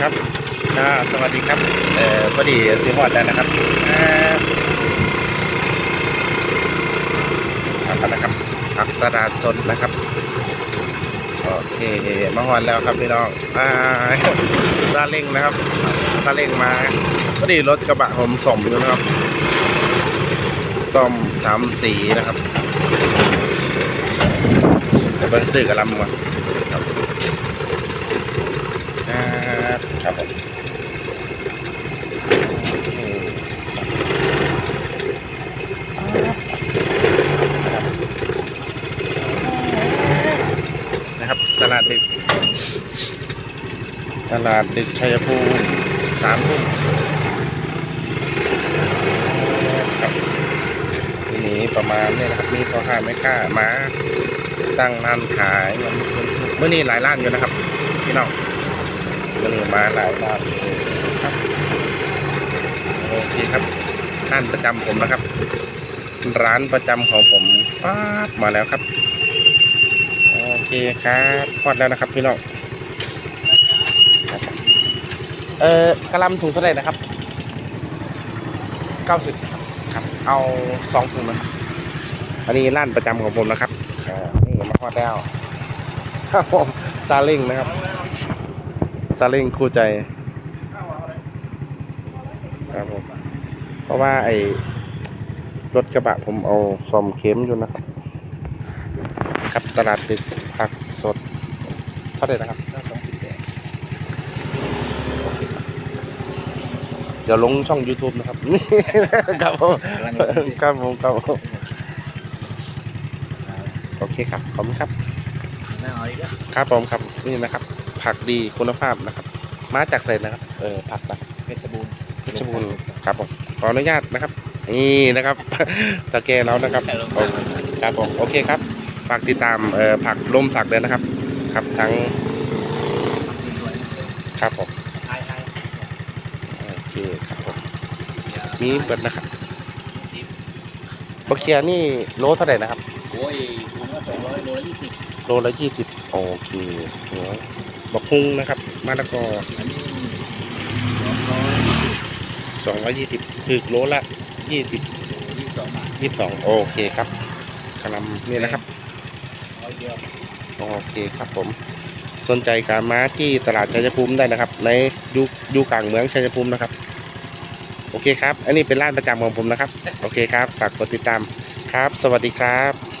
ครับอ่าสวัสดีครับเอ่อพอดีสีหอดแล้วนะครับอ่าเอากันนะครับผักตลาดสดนะครับโอเคมาหอนแล้วครับพี่น้องอ่าซาเล้งนะครับซาเล้งมาพอดีรถกระบะผมส่งอยู่นะครับซ่อมทำสีนะครับเบิ้งซื้อกระลำก่อนครับอ่า ครับผมนะครับ ตลาดดึก ตลาดดึกชัยภูมิสามทุ่มครับทีนี้ประมาณนี้นะครับ มีพ่อค้าแม่ค้ามาตั้งร้านขายเมื่อนี้หลายร้านอยู่นะครับ พี่น้อง เมื่อนี้มาหลายร้านครับโอเคครับร้านประจำผมนะครับ ร้านประจำของผมป๊าบมาแล้วครับ โอเคครับพอดแล้วนะครับพี่น้องเออกระลำถุงเท่าไหร่นะครับเก้าสิบครับ เอาสองถุงนะอันนี้ร้านประจำของผมนะครับนี่มาฮอดแล้วครับผมซาเล้งนะครับ เล้งคู่ใจครับผมเพราะว่าไอ้รถกระบะผมเอาซ่อมเข็มอยู่นะครับ ครับตลาดดึกผักสดเท่าไหร่นะครับเดี๋ยวลงช่อง YouTube นะครับ ครับผมครับผมครับผมโอเคครับ ขอบคุณครับน่าเอาอีกแล้วครับผมครับ นี่นะครับ ผักดีคุณภาพนะครับ มาจากไหนนะครับ เออผักนะเพชรบูรณ์เพชรบูรณ์ครับผมขออนุญาตนะครับ นี่นะครับตะแกเรานะครับโอครับผมโอเคครับฝากติดตามเอ่อผักลมสักเลยนะครับ ครับทั้งสวยครับผมๆไทยไทยโอเคครับผมมีเปิดนะครับบะเคียนี่โลเท่าไหร่นะครับโอ้ยคุณว่าสองร้อยโลละยี่สิบโลละยี่สิบโอเคเดี๋ยว บักฮุงนะครับมะละกออันนี้สองร้อยสองร้อยยี่สิบคือโลละยี่สิบยี่สิบสองยี่สองโอเคครับกะหลำนี่นะครับร้อยเดียวโอเคครับผม สนใจการมาที่ตลาดชัยภูมิได้นะครับ ในยูยูกลางเมืองชัยภูมินะครับ โอเคครับ อันนี้เป็นร้านประจำของผมนะครับ โอเคครับ ฝากกดติดตามครับ สวัสดีครับ